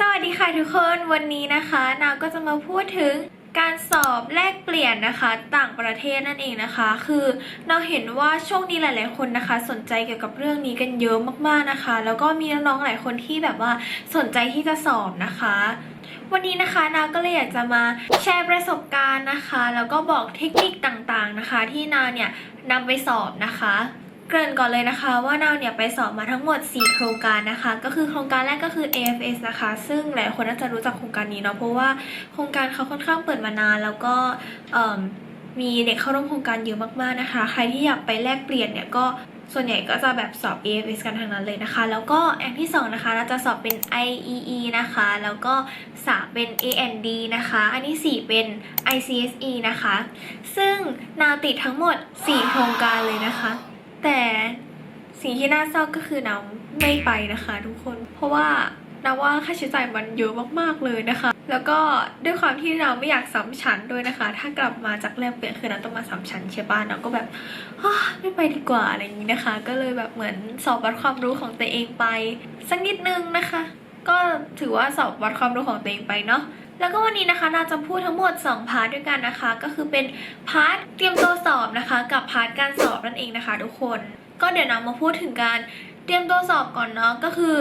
สวัสดีค่ะทุกคนวันนี้นะคะนาก็จะมาพูดถึงการสอบแลกเปลี่ยนนะคะต่างประเทศนั่นเองนะคะ คือเราเห็นว่าช่วงนี้หลาย ๆ คนนะคะ สนใจเกี่ยวกับเรื่องนี้กันเยอะมากๆนะคะ แล้วก็มีน้องๆหลายคนที่แบบว่าสนใจที่จะสอบนะคะ วันนี้นะคะนาก็เลยอยากจะมาแชร์ประสบการณ์นะคะ แล้วก็บอกเทคนิคต่างๆนะคะ ที่นาเนี่ยนำไปสอบนะคะ เกริ่นก่อนเลยนะคะว่านาเนี่ยไปสอบมาทั้งหมด 4 โครงการนะคะ ก็คือโครงการแรกก็คือ AFS นะคะ ซึ่งหลายคนน่าจะรู้จักโครงการนี้เนาะเพราะว่าโครงการเขาค่อนข้างเปิดมานานแล้วก็มีเด็กเข้าร่วมโครงการเยอะมากๆนะคะ ใครที่อยากไปแลกเปลี่ยนเนี่ยก็ส่วนใหญ่ก็จะแบบสอบ AFS กันทั้งนั้นเลยนะคะ แล้วก็อย่างที่สองนะคะเราจะสอบเป็น IEE นะคะ แล้วก็สามเป็น AND นะคะ อันที่สี่เป็น ICSE นะคะ ซึ่งนาติดทั้งหมด 4 โครงการเลยนะคะ แต่สิ่งที่น่าเศร้าก็คือนาไม่ไปนะคะ ทุกคน เพราะว่านาว่าค่าใช้จ่ายมันเยอะมากๆเลยนะคะ แล้วก็ด้วยความที่เราไม่อยากซ้ำชั้นด้วยนะคะ ถ้ากลับมาจากแลกเปลี่ยนคือเราต้องมาซ้ำชั้นใช่ป่ะเราก็แบบไม่ไปดีกว่าอะไรอย่างนี้นะคะ ก็เลยแบบเหมือนสอบวัดความรู้ของตัวเองไปสักนิดนึงนะคะ ก็ถือว่าสอบวัดความรู้ของตัวเองไปเนาะ แล้วก็วันนี้นะคะนาจะพูดทั้งหมด 2 พาร์ทด้วยกันนะคะ ก็คือเป็นพาร์ทเตรียมตัวสอบนะคะ กับพาร์ทการสอบนั่นเองนะคะ ทุกคน ก็เดี๋ยวนามาพูดถึงการเตรียมตัวสอบก่อนเนาะก็คือ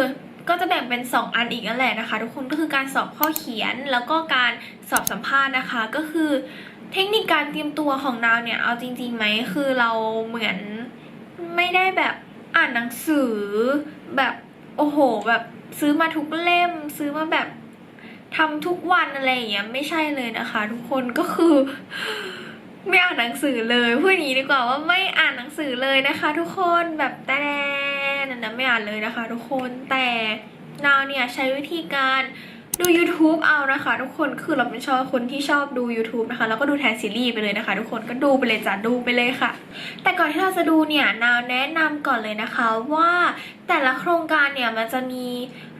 ก็จะแบ่งเป็น 2 อันอีกนั่นแหละนะคะ ทุกคนก็คือการสอบข้อเขียนแล้วก็การสอบสัมภาษณ์นะคะ ก็คือเทคนิคการเตรียมตัวของนาวเนี่ยเอาจริงๆไหมคือเราเหมือนไม่ได้แบบอ่านหนังสือแบบโอ้โห แบบซื้อมาทุกเล่มซื้อมาแบบ ทำทุกวันอะไรอย่างเงี้ยไม่ใช่เลยนะคะ ทุกคนก็คือ ไม่อ่านหนังสือเลยพูดอย่างนี้ดีกว่าว่าไม่อ่านหนังสือเลยนะคะ ทุกคนแบบแต่นั่นนะไม่อ่านเลยนะคะ ทุกคนแต่นาวเนี่ยใช้วิธีการดู YouTube เอานะคะ ทุกคนคือเราเป็นชอบคนที่ชอบดู YouTube นะคะ แล้วก็ดูแทนซีรีส์ไปเลยนะคะ ทุกคนก็ดูไปเลยจ้ะดูไปเลยค่ะ แต่ก่อนที่เราจะดูเนี่ยนาวแนะนำก่อนเลยนะคะว่าแต่ละโครงการเนี่ยมันจะมี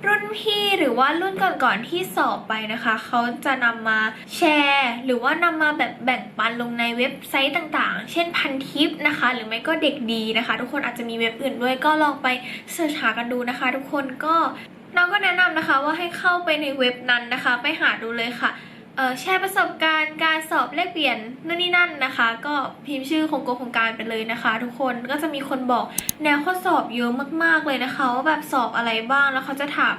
รุ่นพี่หรือว่ารุ่นก่อนๆที่สอบไปนะคะ เขาจะนำมาแชร์ หรือว่านำมาแบบแบ่งปันลงในเว็บไซต์ต่างๆ เช่นพันทิปนะคะ หรือไม่ก็เด็กดีนะคะ ทุกคนอาจจะมีเว็บอื่นด้วยก็ลองไปเสิร์ชหากันดูนะคะ ทุกคนก็น้องก็แนะนำนะคะว่าให้เข้าไปในเว็บนั้นนะคะ ไปหาดูเลยค่ะ แชร์ประสบการณ์การสอบแลกเปลี่ยนนู่นนี่นั่นนะคะ ก็พิมพ์ชื่อโครงโกโครงการไปเลยนะคะ ทุกคนก็จะมีคนบอกแนวข้อสอบเยอะมากๆเลยนะคะว่าแบบสอบอะไรบ้างแล้วเขาจะถาม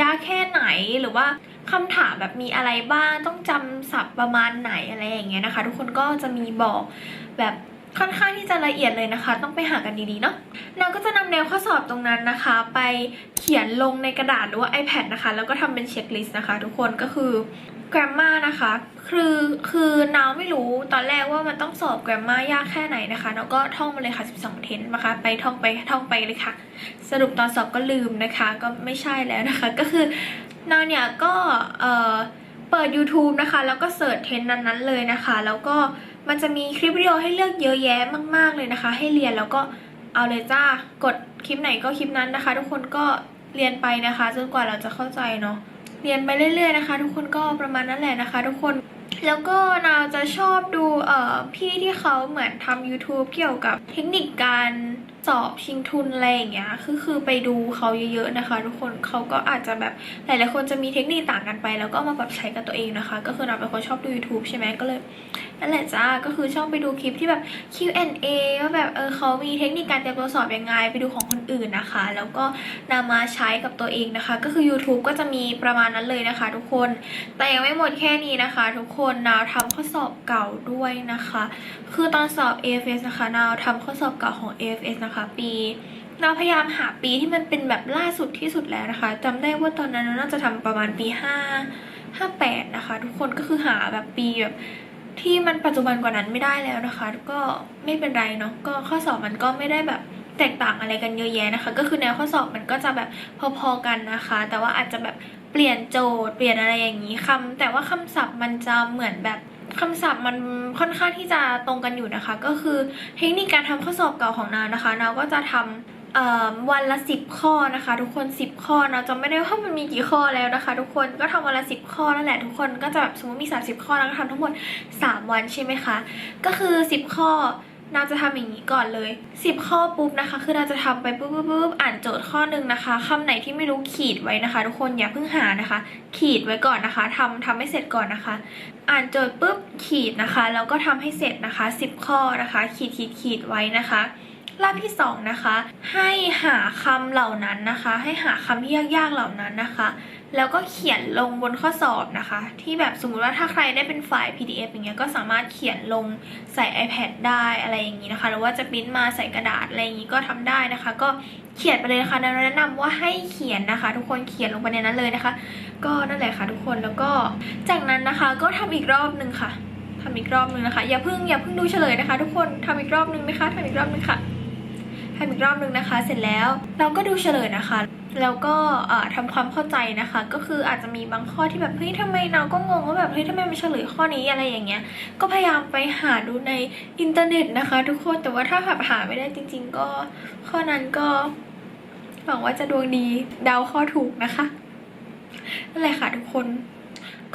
ยากแค่ไหนหรือว่าคำถามแบบมีอะไรบ้าง ต้องจำศัพท์ประมาณไหนอะไรอย่างเงี้ยนะคะ ทุกคนก็จะมีบอกแบบค่อนข้างที่จะละเอียดเลยนะคะ ต้องไปหากันดีๆเนาะเราก็จะนำแนวข้อสอบตรงนั้นนะคะ ไปเขียนลงในกระดาษหรือว่า iPad นะคะ แล้วก็ทำเป็นเช็คลิสต์นะคะ ทุกคนก็คือ grammar นะคะ คือคือน้าวไม่รู้ตอนแรกว่ามันต้องสอบ grammar ยากแค่ไหนนะคะแล้วก็ท่องมาเลยค่ะ 12 เทนนะคะ ไปท่องไปท่องไปเลยค่ะ สรุปตอนสอบก็ลืมนะคะ ก็ไม่ใช่แล้วนะคะ ก็คือน้าวเนี่ยก็เอ่อเปิด YouTube นะคะ แล้วก็เสิร์ชเทนนั้นๆเลยนะคะ แล้วก็มันจะมีคลิปวิดีโอให้เลือกเยอะแยะมาก ๆเลยนะคะ ให้เรียนแล้วก็เอาเลยจ้ากดคลิปไหนก็คลิปนั้นนะคะ ทุกคนก็เรียนไปนะคะ จนกว่าเราจะเข้าใจเนาะ เรียนไปเรื่อยๆนะคะ ทุกคนก็ประมาณนั้นแหละนะคะ ทุกคนแล้วก็นาวจะชอบดูเอ่อพี่ที่เขาเหมือนทำ YouTube เกี่ยวกับเทคนิคการสอบชิงทุนอะไรอย่างเงี้ย คือคือไปดูเขาเยอะๆนะคะ ทุกคนเขาก็อาจจะแบบหลายๆคนจะมีเทคนิคต่างกันไป แล้วก็มาปรับใช้กับตัวเองนะคะ ก็คือนาวเป็นคนชอบดู YouTube ใช่ไหมก็เลย นั่นแหละจ้าก็คือชอบไปดูคลิปที่แบบ Q&A ว่าแบบเออเขามีเทคนิคการเตรียมตัวสอบยังไง ไปดูของคนอื่นนะคะ แล้วก็นำมาใช้กับตัวเองนะคะ ก็คือ YouTube ก็จะมีประมาณนั้นเลยนะคะ ทุกคนแต่ยังไม่หมดแค่นี้นะคะ ทุกคนนาวทำข้อสอบเก่าด้วยนะคะ คือตอนสอบ AFS นะคะนาวทำข้อสอบเก่าของ AFS นะคะ ปีนาพยายามหาปีที่มันเป็นแบบล่าสุดที่สุดแล้วนะคะจำได้ว่าตอนนั้นน่าจะทำประมาณปี5 58นะคะ ทุกคนก็คือหาแบบปีแบบ ที่มันปัจจุบันกว่านั้นไม่ได้แล้วนะคะ ก็ไม่เป็นไรเนาะก็ข้อสอบมันก็ไม่ได้แบบแตกต่างอะไรกันเยอะแยะนะคะ ก็คือแนวข้อสอบมันก็จะแบบพอๆกันนะคะ แต่ว่าอาจจะแบบเปลี่ยนโจทย์เปลี่ยนอะไรอย่างนี้คำแต่ว่าคำศัพท์มันจะเหมือนแบบคำศัพท์มันค่อนข้างที่จะตรงกันอยู่นะคะ ก็คือเทคนิคการทำข้อสอบเก่าของนาวนะคะนาวก็จะทำเอ่อ วันละสิบข้อนะคะ ทุกคนสิบข้อเนอะจำไม่ได้ว่ามันมีกี่ข้อแล้วนะคะ ทุกคนก็ทำวันละสิบข้อนั่นแหละทุกคนก็จะแบบสมมติมีสามสิบข้อแล้วก็ทำทั้งหมดสามวันใช่ไหมคะ ก็คือสิบข้อนาจะทำอย่างนี้ก่อนเลย 10 ข้อปุ๊บนะคะ คือนาจะทำไปปุ๊บปุ๊บปุ๊บอ่านโจทย์ข้อหนึ่งนะคะคำไหนที่ไม่รู้ขีดไว้นะคะ ทุกคนอย่าเพิ่งหานะคะ ขีดไว้ก่อนนะคะทำทำให้เสร็จก่อนนะคะ อ่านโจทย์ปุ๊บขีดนะคะแล้วก็ทำให้เสร็จนะคะ 10 ข้อนะคะ ขีดขีดขีดไว้นะคะ รอบที่สองนะคะให้หาคำเหล่านั้นนะคะ ให้หาคำที่ยากๆเหล่านั้นนะคะ แล้วก็เขียนลงบนข้อสอบนะคะ ที่แบบสมมุติว่าถ้าใครได้เป็นไฟล์ PDF อย่างเงี้ยก็สามารถเขียนลงใส่ iPad ได้อะไรอย่างนี้นะคะ หรือว่าจะปริ้นมาใส่กระดาษอะไรอย่างนี้ก็ทำได้นะคะ ก็เขียนไปเลยนะคะแนะนำว่าให้เขียนนะคะ ทุกคนเขียนลงไปในนั้นเลยนะคะ ก็นั่นแหละค่ะทุกคนแล้วก็จากนั้นนะคะก็ทำอีกรอบหนึ่งค่ะทำอีกรอบหนึ่งนะคะ อย่าเพิ่งอย่าเพิ่งดูเฉลยนะคะ ทุกคนทำอีกรอบหนึ่งนะคะทำอีกรอบหนึ่งค่ะ ทำอีกรอบหนึ่งนะคะ เสร็จแล้วเราก็ดูเฉลยนะคะ แล้วก็ทำความเข้าใจนะคะ ก็คืออาจจะมีบางข้อที่แบบเฮ้ยทำไมเราก็งงว่าแบบเฮ้ยทำไมมันเฉลยข้อนี้อะไรอย่างเงี้ย ก็พยายามไปหาดูในอินเทอร์เน็ตนะคะ ทุกคนแต่ว่าถ้าแบบหาไม่ได้จริง ๆ ก็ข้อนั้นก็หวังว่าจะดวงดีเดาข้อถูกนะคะนั่นแหละค่ะทุกคน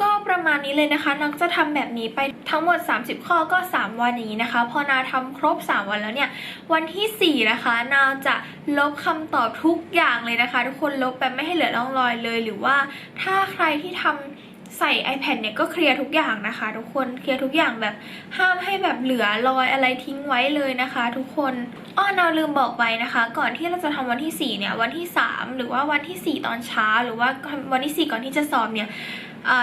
ก็ประมาณนี้เลยนะคะนักจะทำแบบนี้ไปทั้งหมด 30 ข้อก็ 3 วันนี้นะคะ พอนาทำครบ 3 วันแล้วเนี่ย วันที่ 4 นะคะ นาจะลบคำตอบทุกอย่างเลยนะคะ ทุกคนลบแบบไม่ให้เหลือร่องรอยเลย หรือว่าถ้าใครที่ทำใส่ iPad เนี่ยก็เคลียร์ทุกอย่างนะคะ ทุกคนเคลียร์ทุกอย่างแบบห้ามให้แบบเหลือรอยอะไรทิ้งไว้เลยนะคะ ทุกคนอ้อนาลืมบอกไปนะคะ ก่อนที่เราจะทำวันที่4เนี่ยวันที่ 3 หรือว่าวันที่ 4 ตอนเช้า หรือว่าวันที่ 4 ก่อนที่จะสอบเนี่ย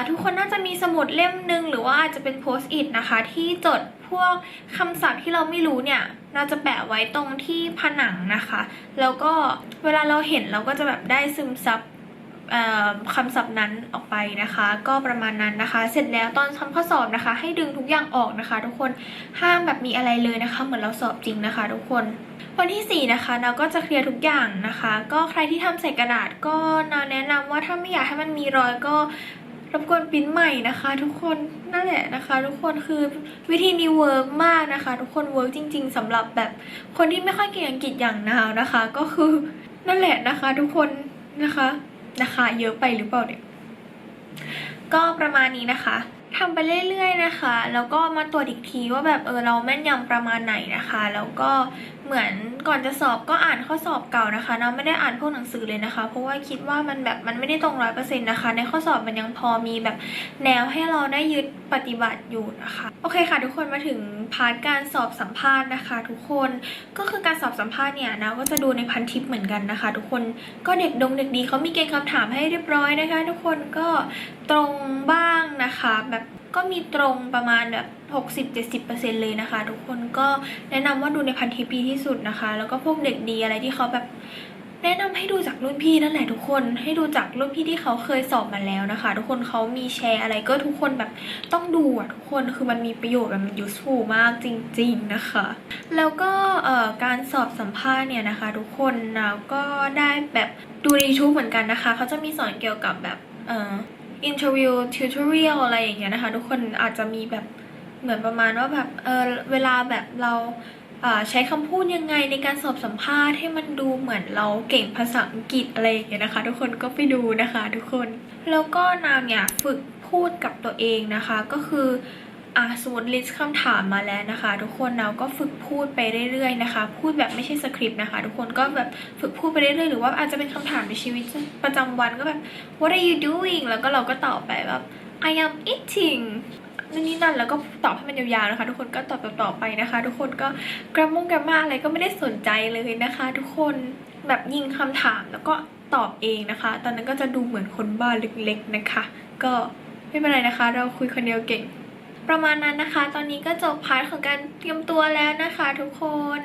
ทุกคนน่าจะมีสมุดเล่มหนึ่งหรือว่าอาจจะเป็นโพสต์อิทนะคะ ที่จดพวกคำศัพท์ที่เราไม่รู้เนี่ยเราจะแปะไว้ตรงที่ผนังนะคะ แล้วก็เวลาเราเห็นเราก็จะแบบได้ซึมซับคำศัพท์นั้นออกไปนะคะ ก็ประมาณนั้นนะคะ เสร็จแล้วตอนทำข้อสอบนะคะ ให้ดึงทุกอย่างออกนะคะ ทุกคนห้ามแบบมีอะไรเลยนะคะ เหมือนเราสอบจริงนะคะ ทุกคนวันที่ 4 นะคะเราก็จะเคลียร์ทุกอย่างนะคะ ก็ใครที่ทำใส่กระดาษก็นาแนะนำว่าถ้าไม่อยากให้มันมีรอยก็ รบกวนปิ้นใหม่นะคะ ทุกคนนั่นแหละนะคะ ทุกคนคือวิธีนี้เวิร์กมากนะคะ ทุกคนเวิร์กจริง ๆสำหรับแบบคนที่ไม่ค่อยเก่งอังกฤษอย่างนาวนะคะ ก็คือนั่นแหละนะคะ ทุกคนนะคะนะคะ เยอะไปหรือเปล่าเนี่ยก็ประมาณนี้นะคะ ทำไปเรื่อยๆนะคะ แล้วก็มาตรวจอีกทีว่าแบบเออเราแม่นยำประมาณไหนนะคะ แล้วก็เหมือนก่อนจะสอบก็อ่านข้อสอบเก่านะคะเราไม่ได้อ่านพวกหนังสือเลยนะคะ เพราะว่าคิดว่ามันแบบมันไม่ได้ตรงร้อยเปอร์เซ็นต์นะคะ ในข้อสอบมันยังพอมีแบบแนวให้เราได้ยึดปฏิบัติอยู่นะคะ โอเคค่ะทุกคนมาถึง พาร์ทการสอบสัมภาษณ์นะคะ ทุกคนก็คือการสอบสัมภาษณ์เนี่ยนะก็จะดูในพันทิปเหมือนกันนะคะ ทุกคนก็เด็กดงเด็กดีเขามีเกณฑ์คำถามให้เรียบร้อยนะคะ ทุกคนก็ตรงบ้างนะคะแบบก็มีตรงประมาณแบบ60-70%เลยนะคะ ทุกคนก็แนะนำว่าดูในพันทิปดีที่สุดนะคะ แล้วก็พวกเด็กดีอะไรที่เขาแบบ แนะนำให้ดูจากรุ่นพี่นั่นแหละทุกคนให้ดูจากรุ่นพี่ที่เขาเคยสอบมาแล้วนะคะ ทุกคนเขามีแชร์อะไรก็ทุกคนแบบต้องดูอะทุกคนคือมันมีประโยชน์แบบมัน useful มากจริง ๆนะคะ แล้วก็เอ่อการสอบสัมภาษณ์เนี่ยนะคะ ทุกคนนะก็ได้แบบดูใน YouTube เหมือนกันนะคะเขาจะมีสอนเกี่ยวกับแบบเอ่อ interview tutorial อะไรอย่างเงี้ยนะคะ ทุกคนอาจจะมีแบบเหมือนประมาณว่าแบบเออเวลาแบบเรา ใช้คำพูดยังไงในการสอบสัมภาษณ์ให้มันดูเหมือนเราเก่งภาษาอังกฤษอะไรอย่างเงี้ยนะคะ ทุกคนก็ไปดูนะคะ ทุกคนแล้วก็นางเนี่ยฝึกพูดกับตัวเองนะคะ ก็คืออ่าสมมติลิสต์คำถามมาแล้วนะคะ ทุกคนเราก็ฝึกพูดไปเรื่อยๆนะคะ พูดแบบไม่ใช่สคริปต์นะคะ ทุกคนก็แบบฝึกพูดไปเรื่อยๆหรือว่าอาจจะเป็นคำถามในชีวิตประจำวันก็แบบ what are you doing แล้วก็เราก็ตอบไปแบบ I am eating นั่นนี่นั่นแล้วก็ตอบให้มันยาวๆนะคะ ทุกคนก็ตอบต่อๆไปนะคะ ทุกคนก็กราฟมงกราฟมาอะไรก็ไม่ได้สนใจเลยนะคะ ทุกคนแบบยิงคำถามแล้วก็ตอบเองนะคะ ตอนนั้นก็จะดูเหมือนคนบ้าเล็กๆนะคะ ก็ไม่เป็นไรนะคะ เราคุยคนเดียวเก่งประมาณนั้นนะคะ ตอนนี้ก็จบพาร์ทของการเตรียมตัวแล้วนะคะ ทุกคน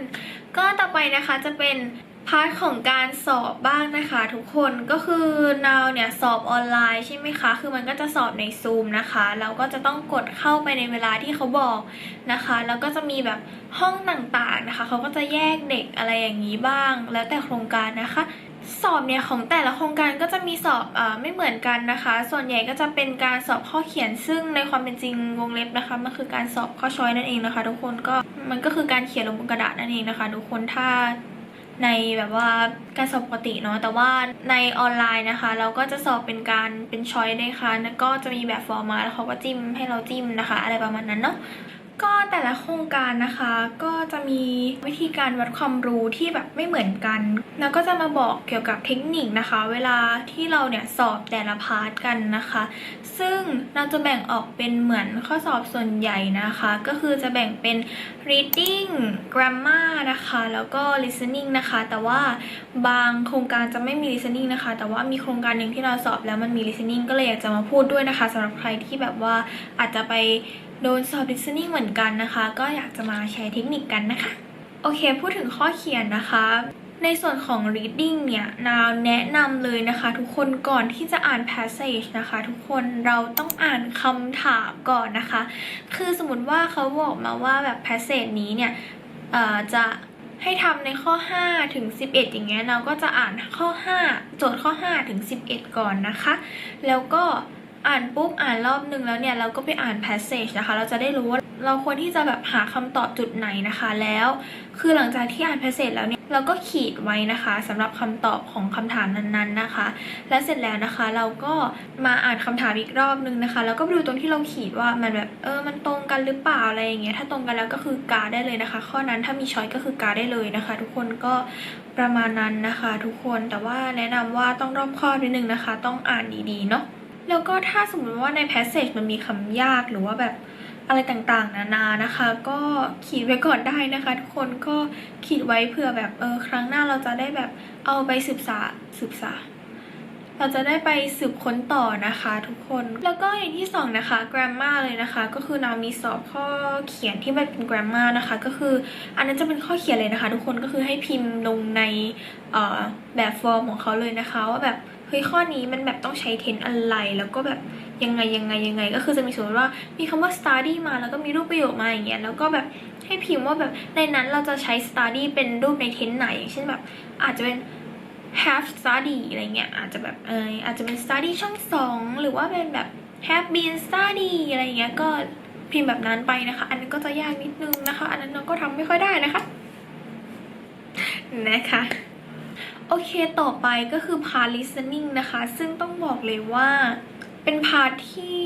ก็ต่อไปนะคะจะเป็น พาร์ทของการสอบบ้างนะคะทุกคนก็คือนาวเนี่ยสอบออนไลน์ใช่ไหมคะ คือมันก็จะสอบในซูมนะคะแล้วก็จะต้องกดเข้าไปในเวลาที่เขาบอกนะคะ แล้วก็จะมีแบบห้องต่างๆนะคะ เขาก็จะแยกเด็กอะไรอย่างนี้บ้าง แล้วแต่โครงการนะคะ สอบเนี่ยของแต่ละโครงการก็จะมีสอบอไม่เหมือนกันนะคะ ส่วนใหญ่ก็จะเป็นการสอบข้อเขียนซึ่งในความเป็นจริงวงเล็บนะคะมันคือการสอบข้อช้อยนั่นเองนะคะ ทุกคนก็มันก็คือการเขียนลงบนกระดาษนั่นเองนะคะ ทุกคนถ้า ในแบบว่าการสอบปกติเนาะแต่ว่าในออนไลน์นะคะ เราก็จะสอบเป็นการเป็นช้อยนะคะแล้วก็จะมีแบบฟอร์มาแล้วเขาก็จิ้มให้เราจิ้มนะคะ อะไรประมาณนั้นเนาะ ก็แต่ละโครงการนะคะก็จะมีวิธีการวัดความรู้ที่แบบไม่เหมือนกัน แล้วก็จะมาบอกเกี่ยวกับเทคนิคนะคะ เวลาที่เราเนี่ยสอบแต่ละพาร์ทกันนะคะ ซึ่งเราจะแบ่งออกเป็นเหมือนข้อสอบส่วนใหญ่นะคะ ก็คือจะแบ่งเป็น reading grammar นะคะแล้วก็ listening นะคะ แต่ว่าบางโครงการจะไม่มี listening นะคะ แต่ว่ามีโครงการหนึ่งที่เราสอบแล้วมันมี listening ก็เลยอยากจะมาพูดด้วยนะคะสำหรับใครที่แบบว่าอาจจะไป โดนสอบ listening เหมือนกันนะคะ ก็อยากจะมาแชร์เทคนิคกันนะคะ โอเค พูดถึงข้อเขียนนะคะ ในส่วนของ reading เนี่ยนาวแนะนำเลยนะคะ ทุกคนก่อนที่จะอ่าน passage นะคะ ทุกคนเราต้องอ่านคำถามก่อนนะคะ คือสมมติว่าเขาบอกมาว่าแบบ passage นี้เนี่ยจะให้ทำในข้อ 5 ถึง 11 อย่างเงี้ยเราก็จะอ่านข้อ 5 โจทย์ข้อ 5 ถึง 11 ก่อนนะคะ แล้วก็ อ่านปุ๊บอ่านรอบนึงแล้วเนี่ยเราก็ไปอ่าน passage นะคะ เราจะได้รู้ว่าเราควรที่จะแบบหาคำตอบจุดไหนนะคะ แล้วคือหลังจากที่อ่าน passage แล้วเนี่ยเราก็ขีดไว้นะคะสำหรับคำตอบของคำถามนั้นๆนะคะ และเสร็จแล้วนะคะเราก็มาอ่านคำถามอีกรอบนึงนะคะ แล้วก็ดูตรงที่เราขีดว่ามันแบบเออมันตรงกันหรือเปล่าอะไรอย่างเงี้ยถ้าตรงกันแล้วก็คือกาได้เลยนะคะ ข้อนั้นถ้ามีช้อยก็คือกาได้เลยนะคะ ทุกคนก็ประมาณนั้นนะคะ ทุกคนแต่ว่าแนะนำว่าต้องรอบคอบนิดนึงนะคะ ต้องอ่านดีๆเนาะ แล้วก็ถ้าสมมติว่าใน passage มันมีคำยากหรือว่าแบบอะไรต่างๆ นานานะคะ ก็ขีดไว้ก่อนได้นะคะ ทุกคนก็ขีดไว้เผื่อแบบเออครั้งหน้าเราจะได้แบบเอาไปศึกษาศึกษา เราจะได้ไปสืบค้นต่อนะคะทุกคนแล้วก็อย่างที่สองนะคะ grammar เลยนะคะ ก็คือนามีสอบข้อเขียนที่มันเป็น grammar นะคะ ก็คืออันนั้นจะเป็นข้อเขียนเลยนะคะ ทุกคนก็คือให้พิมพ์ลงในเอ่อแบบฟอร์มของเขาเลยนะคะว่าแบบ เฮ้ยข้อนี้มันแบบต้องใช้เทนอะไร แล้วก็แบบยังไงยังไงยังไง ก็คือจะมีสมมติว่ามีคำว่า study มาแล้วก็มีรูปประโยคมาอย่างเงี้ยแล้วก็แบบให้พิมพ์ว่าแบบในนั้นเราจะใช้ study เป็นรูปในเทนไหนอย่างเช่นแบบอาจจะเป็น have study อะไรเงี้ยอาจจะแบบเอออาจจะเป็น study ช่องสองหรือว่าเป็นแบบ have been study อะไรเงี้ยก็พิมพ์แบบนั้นไปนะคะ อันนั้นก็จะยากนิดนึงนะคะ อันนั้นน้องก็ทำไม่ค่อยได้นะคะ นะคะ โอเคต่อไปก็คือ part listening นะคะ ซึ่งต้องบอกเลยว่าเป็น part ที่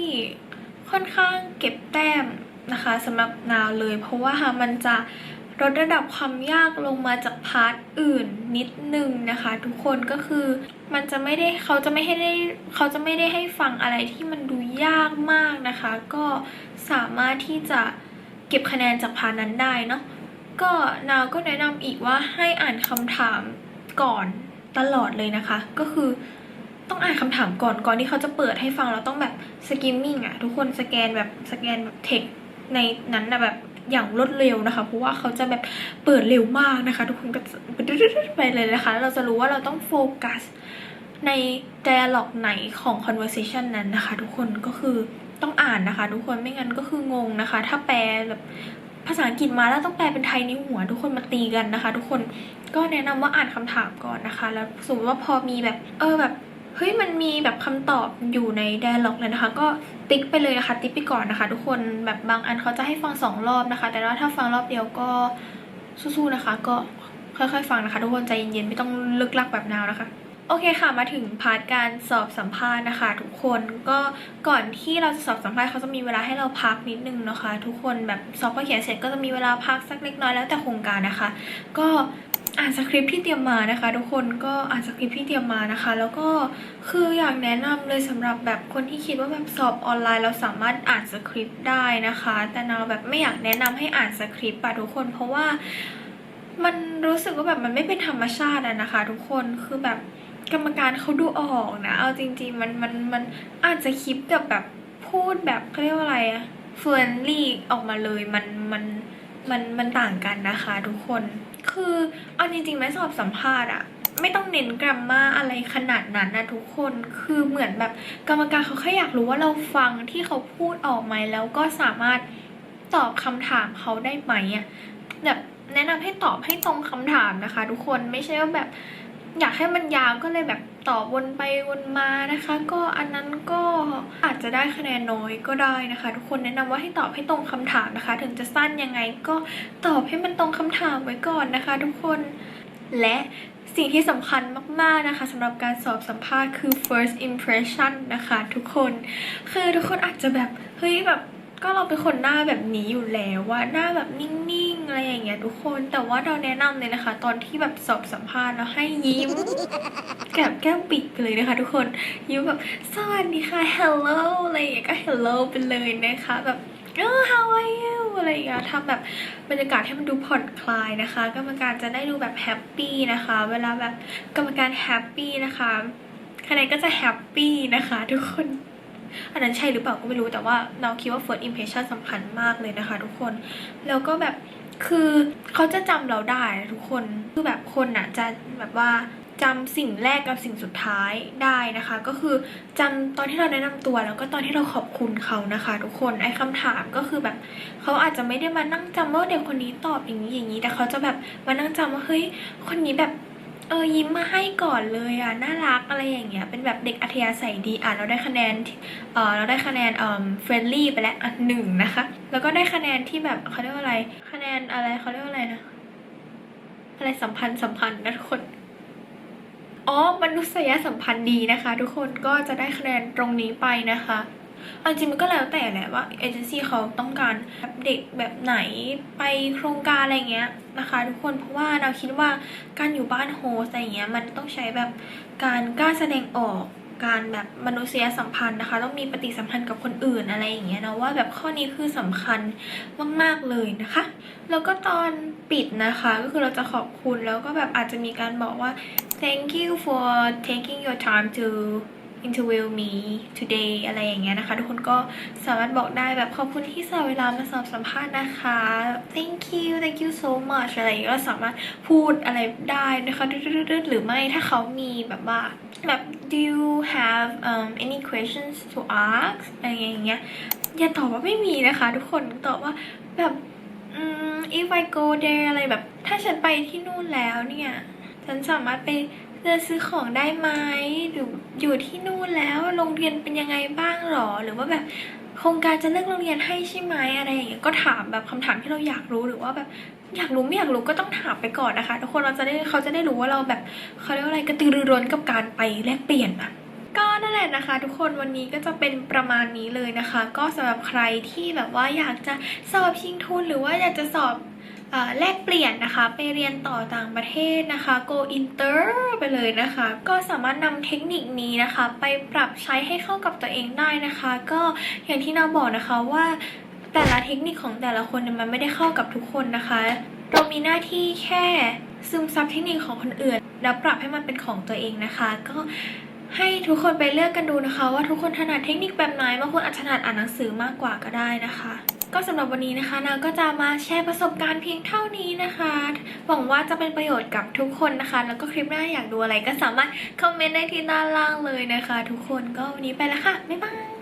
ค่อนข้างเก็บแต้มนะคะสำหรับนาวเลย เพราะว่ามันจะลดระดับความยากลงมาจากพาร์ทอื่นนิดนึงนะคะ ทุกคนก็คือมันจะไม่ได้เขาจะไม่ให้ได้เขาจะไม่ได้ให้ฟังอะไรที่มันดูยากมากนะคะ ก็สามารถที่จะเก็บคะแนนจากพาร์ทนั้นได้เนาะก็นาวก็แนะนำอีกว่าให้อ่านคำถาม ก่อนตลอดเลยนะคะ ก็คือต้องอ่านคำถามก่อนก่อนที่เขาจะเปิดให้ฟังเราต้องแบบสกิมมิ่งอะทุกคนสแกนแบบสแกนแบบเทคในนั้นนะแบบอย่างรวดเร็วนะคะ เพราะว่าเขาจะแบบเปิดเร็วมากนะคะ ทุกคนก็ไปเลยนะคะ เราจะรู้ว่าเราต้องโฟกัสใน dialog ไหนของ conversation นั้นนะคะ ทุกคนก็คือต้องอ่านนะคะ ทุกคนไม่งั้นก็คืองงนะคะ ถ้าแปลแบบ ภาษาอังกฤษมาแล้วต้องแปลเป็นไทยในหัว ทุกคนมาตีกันนะคะ ทุกคนก็แนะนำว่าอ่านคำถามก่อนนะคะ แล้วสมมติว่าพอมีแบบ เออแบบเฮ้ยมันมีแบบคำตอบอยู่ใน dialog เลยนะคะ ก็ติ๊กไปเลยนะคะ ติ๊กไปก่อนนะคะ ทุกคนแบบบางอันเขาจะให้ฟังสองรอบนะคะ แต่ว่าถ้าฟังรอบเดียวก็สู้ๆนะคะ ก็ค่อยๆฟังนะคะ ทุกคนใจเย็นๆไม่ต้องลึกลักแบบนาวนะคะ โอเคค่ะมาถึงพาร์ทการสอบสัมภาษณ์นะคะ ทุกคนก็ก่อนที่เราจะสอบสัมภาษณ์เขาจะมีเวลาให้เราพักนิดนึงนะคะ ทุกคนแบบสอบข้อเขียนเสร็จก็จะมีเวลาพักสักเล็กน้อยแล้วแต่โครงการนะคะ ก็อ่านสคริปต์ที่เตรียมมานะคะ ทุกคนก็อ่านสคริปต์ที่เตรียมมานะคะ แล้วก็คืออยากแนะนำเลยสำหรับแบบคนที่คิดว่าแบบสอบออนไลน์ เราสามารถอ่านสคริปต์ได้นะคะ แต่เราแบบไม่อยากแนะนำให้อ่านสคริปต์อะทุกคนเพราะว่ามันรู้สึกว่าแบบมันไม่เป็นธรรมชาติอะนะคะ ทุกคนคือแบบ กรรมการเขาดูออกนะ เอาจริง ๆ มันมันมันอาจจะคลิปกับแบบพูดแบบเขาเรียกว่าอะไรอะ fluently ออกมาเลยมันมันมันมันต่างกันนะคะทุกคน คือเอาจริงๆไหมสอบสัมภาษณ์อะไม่ต้องเน้นกราฟมาอะไรขนาดนั้นนะทุกคน คือเหมือนแบบกรรมการเขาแค่อยากรู้ว่าเราฟังที่เขาพูดออกไหมแล้วก็สามารถตอบคำถามเขาได้ไหมอะแบบแนะนำให้ตอบให้ตรงคำถามนะคะ ทุกคนไม่ใช่ว่าแบบ อยากให้มันยาวก็เลยแบบตอบวนไปวนมานะคะ ก็อันนั้นก็อาจจะได้คะแนนน้อยก็ได้นะคะ ทุกคนแนะนำว่าให้ตอบให้ตรงคำถามนะคะ ถึงจะสั้นยังไงก็ตอบให้มันตรงคำถามไว้ก่อนนะคะ ทุกคนและสิ่งที่สำคัญมาก ๆ นะคะสำหรับการสอบสัมภาษณ์คือ first impression นะคะ ทุกคน คือทุกคนอาจจะแบบ เฮ้ยแบบ ก็เราเป็นคนหน้าแบบนี้อยู่แล้วว่าหน้าแบบนิ่งๆอะไรอย่างเงี้ยทุกคนแต่ว่าเราแนะนำเลยนะคะ ตอนที่แบบสอบสัมภาษณ์แล้วให้ยิ้มแก้มแก้มปิดไปเลยนะคะ ทุกคนยิ้มแบบสวัสดีค่ะ hello อะไรอย่างเงี้ยก็ hello ไปเลยนะคะแบบเออ how are you อะไรอย่างเงี้ยทำแบบบรรยากาศให้มันดูผ่อนคลายนะคะ กรรมการจะได้ดูแบบแฮปปี้นะคะ เวลาแบบกรรมการแฮปปี้นะคะคะแนนก็จะแฮปปี้นะคะ ทุกคน อันนั้นใช่หรือเปล่าก็ไม่รู้แต่ว่าเราคิดว่า first impression สำคัญมากเลยนะคะทุกคน แล้วก็แบบคือเขาจะจำเราได้ทุกคนคือแบบคนน่ะจะแบบว่าจำสิ่งแรกกับสิ่งสุดท้ายได้นะคะ ก็คือจำตอนที่เราแนะนำตัวแล้วก็ตอนที่เราขอบคุณเขานะคะ ทุกคนไอ้คำถามก็คือแบบเขาอาจจะไม่ได้มานั่งจำว่าเด็กคนนี้ตอบอย่างนี้อย่างนี้ แต่เขาจะแบบมานั่งจำว่าเฮ้ยคนนี้แบบ เออยิ้มมาให้ก่อนเลยอะน่ารักอะไรอย่างเงี้ยเป็นแบบเด็กอัธยาศัยดีอะเราได้คะแนนเออเราได้คะแนนเอ่อเฟรนลี่ไปแล้วอะหนึ่งนะคะ แล้วก็ได้คะแนนที่แบบเขาเรียกว่าอะไร คะแนนอะไรเขาเรียกว่าอะไรนะอะไรสัมพันธ์สัมพันธ์นะทุกคนอ๋อมนุษยสัมพันธ์ดีนะคะ ทุกคนก็จะได้คะแนนตรงนี้ไปนะคะ อาจริงมันก็แล้วแต่แหละว่าเอเจนซี่เขาต้องการเด็กแบบไหนไปโครงการอะไรเงี้ยนะคะทุกคนเพราะว่าเราคิดว่าการอยู่บ้านโฮสอะไรเงี้ยมันต้องใช้แบบการกล้าแสดงออกการแบบมนุษยสัมพันธ์นะคะ ต้องมีปฏิสัมพันธ์กับคนอื่นอะไรอย่างเงี้ยนะว่าแบบข้อนี้คือสำคัญมากๆเลยนะคะ แล้วก็ตอนปิดนะคะก็คือเราจะขอบคุณแล้วก็แบบอาจจะมีการบอกว่า thank you for taking your time to interview me today อะไรอย่างเงี้ยนะคะ ทุกคนก็สามารถบอกได้แบบขอบคุณที่สละเวลามาสอบสัมภาษณ์นะคะ thank you thank you so much อะไรอย่างเงี้ยก็สามารถพูดอะไรได้นะคะดืดๆๆหรือไม่ถ้าเขามีแบบว่าแบบ do you have um, any questions to ask อะไรอย่างเงี้ยอย่าตอบว่าไม่มีนะคะ ทุกคนตอบว่าแบบ if I go there อะไรแบบ ถ้าฉันไปที่นู่นแล้วเนี่ย ฉันสามารถไป เดินซื้อของได้ไหมหรืออยู่ที่นู่นแล้วโรงเรียนเป็นยังไงบ้างหรอ หรือว่าแบบโครงการจะเลือกโรงเรียนให้ใช่ไหมอะไรอย่างเงี้ยก็ถามแบบคำถามที่เราอยากรู้หรือว่าแบบอยากรู้ไม่อยากรู้ก็ต้องถามไปก่อนนะคะทุกคนเราจะได้เขาจะได้รู้ว่าเราแบบเขาเรียกว่าอะไรกระตือรือร้นกับการไปแลกเปลี่ยนอะก็นั่นแหละนะคะทุกคนวันนี้ก็จะเป็นประมาณนี้เลยนะคะ ก็สำหรับใครที่แบบว่าอยากจะสอบชิงทุนหรือว่าอยากจะสอบ แลกเปลี่ยนนะคะไปเรียนต่อต่างประเทศนะคะ go inter ไปเลยนะคะ ก็สามารถนำเทคนิคนี้นะคะ ไปปรับใช้ให้เข้ากับตัวเองได้นะคะ ก็อย่างที่นาบอกนะคะว่าแต่ละเทคนิคของแต่ละคนมันไม่ได้เข้ากับทุกคนนะคะ เรามีหน้าที่แค่ซึมซับเทคนิคของคนอื่น แล้วปรับให้มันเป็นของตัวเองนะคะ ก็ให้ทุกคนไปเลือกกันดูนะคะ ว่าทุกคนถนัดเทคนิคแบบไหนบางคนอาจจะถนัดอ่านหนังสือมากกว่าก็ได้นะคะ ก็สำหรับวันนี้นะคะนางก็จะมาแชร์ประสบการณ์เพียงเท่านี้นะคะ หวังว่าจะเป็นประโยชน์กับทุกคนนะคะ แล้วก็คลิปหน้าอยากดูอะไรก็สามารถคอมเมนต์ได้ที่ด้านล่างเลยนะคะ ทุกคนก็วันนี้ไปแล้วค่ะ บ๊ายบาย